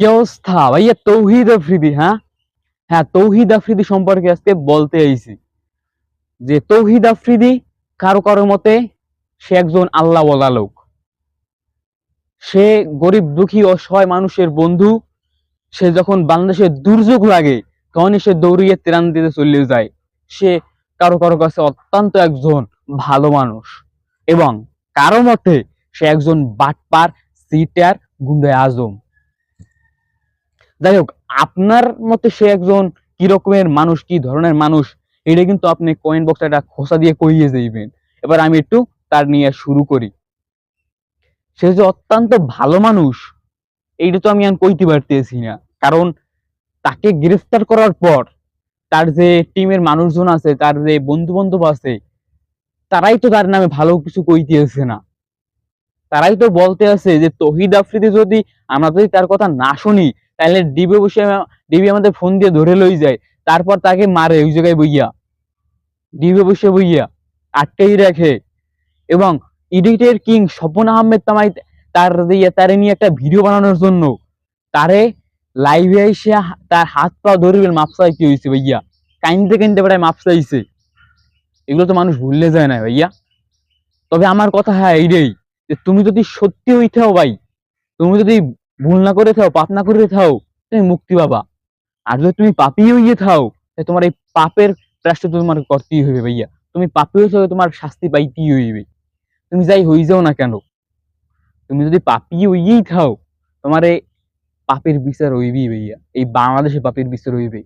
কি অবস্থা? ভাইয়া, তৌহিদ আফ্রিদি হ্যাঁ? হ্যাঁ তৌহিদ আফ্রিদি সম্পর্কে আজকে বলতে আইছি। যে তৌহিদ আফ্রিদি কারও কারও মতে সে একজন আল্লাহ বলা লোক। সে গরিব, দুঃখী, অসহায় মানুষের বন্ধু। সে যখন বাংলাদেশের দুর্যোগ লাগে, তখনই সে দৌড়িয়ে ত্রাণ দিতে চলে যায়। সে কারও কারও কাছে অত্যন্ত একজন ভালো মানুষ এবং কারও মতে সে একজন বাটপার সিটার গুন্ডে আজম। যাই হোক, আপনার মতে সে একজন কি রকমের মানুষ, কি ধরনের মানুষ, এটা কিন্তু আপনি কয়েন বক্সে একটা খোসা দিয়ে কইয়ে যাইবেন। এবার আমি একটু তার নিয়ে শুরু করি। সে যে অত্যন্ত ভালো মানুষ, এইটা তো আমি আর কইতে পারতেছি না। কারণ তাকে গ্রেফতার করার পর, তার যে টিমের মানুষজন আছে, তার যে বন্ধু বান্ধব আছে, তারাই তো তার নামে ভালো কিছু কইতেছে না। তারাই তো বলতে আছে যে, তহিদ আফ্রিদি যদি আমরা যদি তার কথা না শুনি তাহলে ডিবি বসে ডিবি আমাদের ফোন দিয়ে ধরে লই যায়। তারপর তাকে মারে ওই জায়গায় বইয়া। ডিবি বসে বইয়া আটকেই রাখে। এবং ইডিটের কিং স্বপন আহমেদ তামাই তার তারে নিয়ে একটা ভিডিও বানানোর জন্য। তারে লাইভে এসে তার হাত পা ধরবেন মাপসাই কি হয়েছে ভাইয়া কাইনতে কাইনতে বেড়ায় মাপসাইছে এগুলো তো মানুষ ভুললে যায় না ভাইয়া। তবে আমার কথা হ্যাঁ এইটাই। যে তুমি যদি সত্যি হই থাও ভাই, তুমি যদি ভুল না করে থাও, পাপ না করে থাও, তুমি মুক্তি বাবা আর যদি তুমি পাপি হইয়ে থাও তোমার এই পাপের প্রাশ্চিত তোমার করতেই হইবে ভাইয়া। তুমি পাপি হবে তোমার শাস্তি পাইতেই হইবে। তুমি যাই হয়ে যাও না কেন, তুমি যদি পাপি হইয়েই থাও, তোমার এই পাপের বিচার হইবেই ভাইয়া। এই বাংলাদেশে পাপের বিচার হইবে